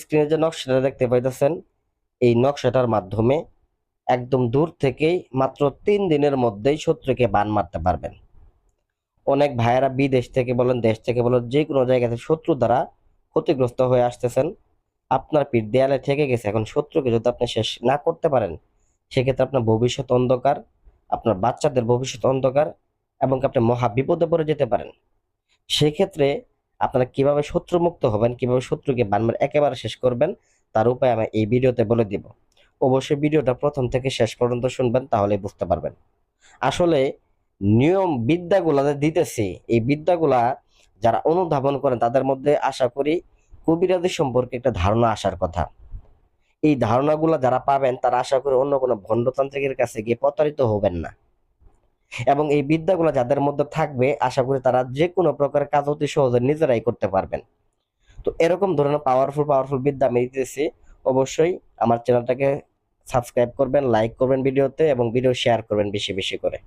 স্ক্রিনে যে নকশাটা দেখতে পাইতেছেন, এই নকশাটার মাধ্যমে একদম দূর থেকেই মাত্র তিন দিনের মধ্যেই শত্রুকে বান মারতে পারবেন। অনেক ভাইয়েরা বিদেশ থেকে বলেন, দেশ থেকে বলেন, যে কোনো জায়গাতে শত্রু দ্বারা ক্ষতিগ্রস্ত হয়ে আসতেছেন। আপনার পিঠ দেয়ালে ঠেকে গেছে, এখন শত্রুকে যদি আপনি শেষ না করতে পারেন, সেক্ষেত্রে আপনার ভবিষ্যৎ অন্ধকার, আপনার বাচ্চাদের ভবিষ্যৎ অন্ধকার এবং আপনি মহা বিপদে পড়ে যেতে পারেন। সেক্ষেত্রে আপনারা কীভাবে শত্রুমুক্ত হবেন, কীভাবে শত্রুকে বানমার একেবারে শেষ করবেন, তার উপায় আমি এই ভিডিওতে বলে দিব। অবশ্যই ভিডিওটা প্রথম থেকে শেষ পর্যন্ত শুনবেন তাহলে বুঝতে পারবেন। আসলে নিয়ম বিদ্যাগুলা যে দিতেছি, এই বিদ্যাগুলা যারা অনুধাবন করেন, তাদের মধ্যে আশা করি কবিরাজি সম্পর্কে একটা ধারণা আসার কথা। এই ধারণাগুলো যারা পাবেন, তারা আশা করি অন্য কোনো ভণ্ডতান্ত্রিকের কাছে গিয়ে প্রতারিত হবেন না। এবং এই বিদ্যাগুলো যাদের মধ্যে থাকবে, আশা করি তারা যে কোনো প্রকার কাজ অতি সহজে নিজেরাই করতে পারবেন। তো এরকম ধরনের পাওয়ারফুল পাওয়ারফুল বিদ্যা আমি দিতেছি অবশ্যই আমার চ্যানেলটাকে সাবস্ক্রাইব করবেন লাইক করবেন ভিডিওতে এবং ভিডিও শেয়ার করবেন বেশি বেশি করে।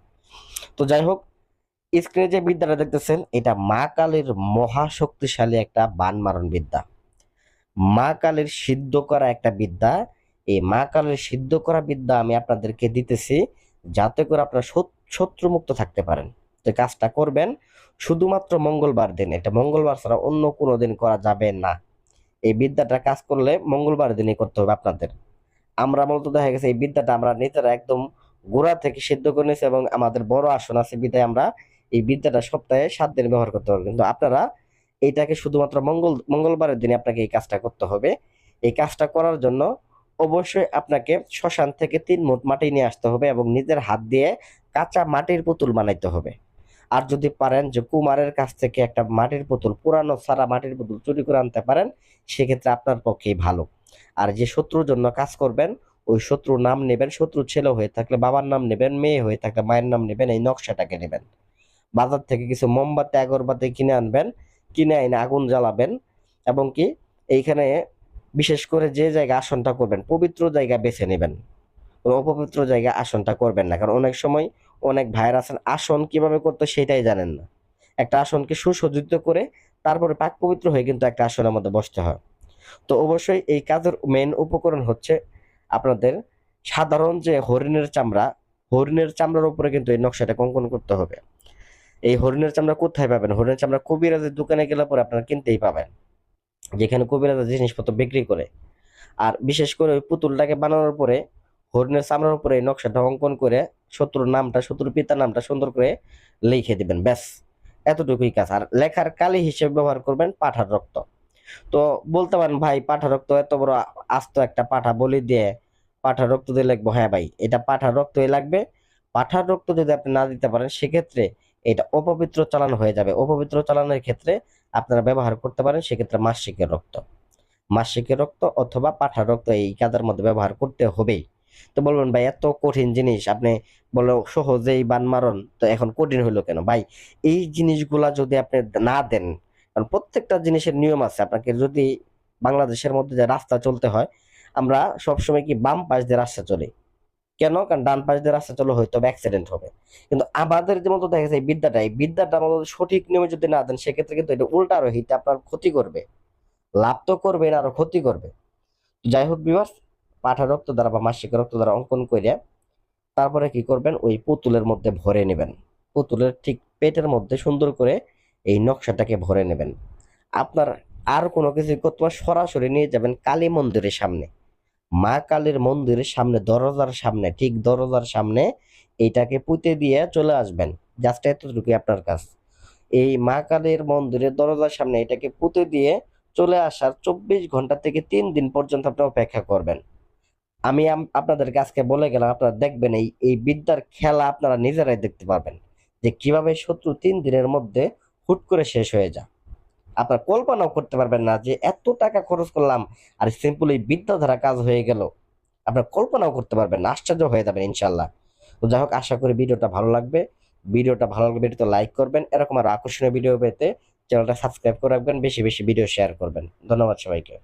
তো যাই হোক স্ক্রিনে যে বিদ্যাটা দেখতেছেন, এটা মা কালীর মহা শক্তিশালী একটা বান মারণ বিদ্যা। মা কালীর সিদ্ধ করা একটা বিদ্যা। এই মা কালীর সিদ্ধ করা বিদ্যা আমি আপনাদেরকে দিতেছি। যাতে করে আপনারা শত- শত্রুমুক্ত থাকতে পারেন। যে কাজটা করবেন শুধুমাত্র মঙ্গলবার দিন। এটা মঙ্গলবার ছাড়া অন্য কোনো দিন করা যাবে না। এই বিদ্যাটা কাজ করলে মঙ্গলবার দিনই করতে হবে আপনাদের। আমরা মূলত দেখা গেছে এই বিদ্যাটা আমরা নিজেরা একদম গোড়া থেকে সিদ্ধ করে নিয়েছি এবং আমাদের বড় আসন আছে বিদায় আমরা এই বিদ্যাটা সপ্তাহে সাত দিন ব্যবহার করতে পারব কিন্তু আপনারা এইটাকে শুধুমাত্র মঙ্গল, মঙ্গলবারের দিনে আপনাকে এই কাজটা করতে হবে। এই কাজটা করার জন্য অবশ্যই আপনাকে শ্মশান থেকে তিন মুঠ মাটি নিয়ে আসতে হবে এবং নিজের হাত দিয়ে কাঁচা মাটির পুতুল বানাইতে হবে। আর যদি পারেন যে কুমারের কাছ থেকে একটা মাটির পুতুল, পুরানো সারা মাটির পুতুল চুরি করে আনতে পারেন, সেক্ষেত্রে আপনার পক্ষেই ভালো। আর যে শত্রুর জন্য কাজ করবেন, ওই শত্রুর নাম নেবেন, শত্রু ছেলে হয়ে থাকলে বাবার নাম নেবেন, মেয়ে হয়ে থাকলে মায়ের নাম নেবেন, এই নকশাটাকে নেবেন। বাজার থেকে কিছু মোমবাতি, আগরবাতি কিনে আনবেন, কিনে এনে আগুন জ্বালাবেন এবং কি এইখানে বিশেষ করে যে জায়গা আসনটা করবেন, পবিত্র জায়গা বেছে নেবেন। কোনো অপবিত্র জায়গা আসনটা করবেন না, কারণ অনেক সময় অনেক ভাইয়ের আছেন, আসন কীভাবে করতে সেটাই জানেন না। একটা আসনকে সুসজ্জিত করে তারপরে পাক পবিত্র হয়ে কিন্তু একটা আসনের মধ্যে বসতে হয়। তো অবশ্যই এই কাজের মেন উপকরণ হচ্ছে আপনাদের সাধারণ যে হরিণের চামড়া, হরিণের চামড়ার উপরে কিন্তু এই নকশাটা কঙ্কন করতে হবে। এই হরিণের চামড়া কোথায় পাবেন? হরিণের চামড়া কবিরাজের দোকানে গেলে পরে আপনারা কিনতেই পাবেন। যেখানে কবিরাজের জিনিসপত্র বিক্রি করে। আর বিশেষ করে ওই পুতুলটাকে বানানোর পরে, হরিণের চামড়ার উপরে নকশাটা অঙ্কন করে শত্রুর নামটা, শত্রুর পিতার নামটা সুন্দর করে লিখে দিবেন, ব্যাস। এতটুকুই কাজ। আর লেখার কালি হিসেবে ব্যবহার করবেন পাঠার রক্ত। তো বলতে পারেন, ভাই পাঠা রক্ত এত বড় আস্ত একটা পাঠা, বলি দিয়ে পাঠার রক্ত দিয়ে লিখব। হ্যাঁ ভাই, এটা পাঠার রক্তই লাগবে। পাঠার রক্ত যদি আপনি না দিতে পারেন, সেক্ষেত্রে এটা অপবিত্র চালান হয়ে যাবে। অপবিত্র চালানের ক্ষেত্রে আপনারা ব্যবহার করতে পারেন, সেক্ষেত্রে মাসিকের রক্ত। মাসিকের রক্ত অথবা পাঠার রক্ত এই কাজের মধ্যে ব্যবহার করতে হবেই। তো বলবেন, ভাই, এত কঠিন জিনিস, আপনি বলো সহজেই বান মারণ তো এখন কঠিন হইল কেন? ভাই, এই জিনিসগুলা যদি আপনি না দেন, কারণ প্রত্যেকটা জিনিসের নিয়ম আছে। আপনাকে যদি বাংলাদেশের মধ্যে যে রাস্তা চলতে হয়, আমরা সবসময় কি বাম পাশ দিয়ে রাস্তা চলি। কেন? কারণ ডান পাশ দিয়ে রাস্তা চলে হয়তো অ্যাক্সিডেন্ট হবে। কিন্তু আমাদের যে মতো দেখা যায় বিদ্যাটা, এই বিদ্যাটা আমাদের সঠিক নিয়মে যদি না দেন, সেক্ষেত্রে কিন্তু এটা উল্টা আরও আপনার ক্ষতি করবে। লাভ তো করবে না, আরও ক্ষতি করবে। যাই হোক বিভার্স পাঠা রক্ত দ্বারা বা মাসিক রক্ত দ্বারা অঙ্কন করে তারপরে কি করবেন? ওই পুতুলের মধ্যে ভরে নেবেন। পুতুলের ঠিক পেটের মধ্যে সুন্দর করে এই নকশাটাকে ভরে নেবেন। আপনার আর কোনো কিছু করতে সরাসরি নিয়ে যাবেন কালী মন্দিরের সামনে। মা কালীর মন্দিরের সামনে, দরজার সামনে, ঠিক দরজার সামনে এইটাকে পুঁতে দিয়ে চলে আসবেন। জাস্ট এতটুকুই আপনার কাজ। এই মা কালীর মন্দিরের দরজার সামনে এটাকে পুঁতে দিয়ে চলে আসার চব্বিশ ঘণ্টা থেকে তিন দিন পর্যন্ত আপনি অপেক্ষা করবেন। আমি আপনাদের কাছকে বলে গেলাম, আপনারা দেখবেন এই এই বিদ্যার খেলা আপনারা নিজেরাই দেখতে পারবেন। যে কীভাবে শত্রু তিন দিনের মধ্যে হুট করে শেষ হয়ে যায়। আপনার কল্পনাও করতে পারবেন না যে এত টাকা খরচ করলাম আর সিম্পল এই বিদ্যাধারা কাজ হয়ে গেল। আপনার কল্পনাও করতে পারবেন না, আশ্চর্য হয়ে যাবেন ইনশাল্লাহ তো যাই হোক, আশা করি ভিডিওটা ভালো লাগবে। ভিডিওটা ভালো লাগবে ভিডিওতে লাইক করবেন, এরকম আর আকর্ষণীয় ভিডিও পেতে চ্যানেলটা সাবস্ক্রাইব করে রাখবেন, বেশি বেশি ভিডিও শেয়ার করবেন। ধন্যবাদ সবাইকে।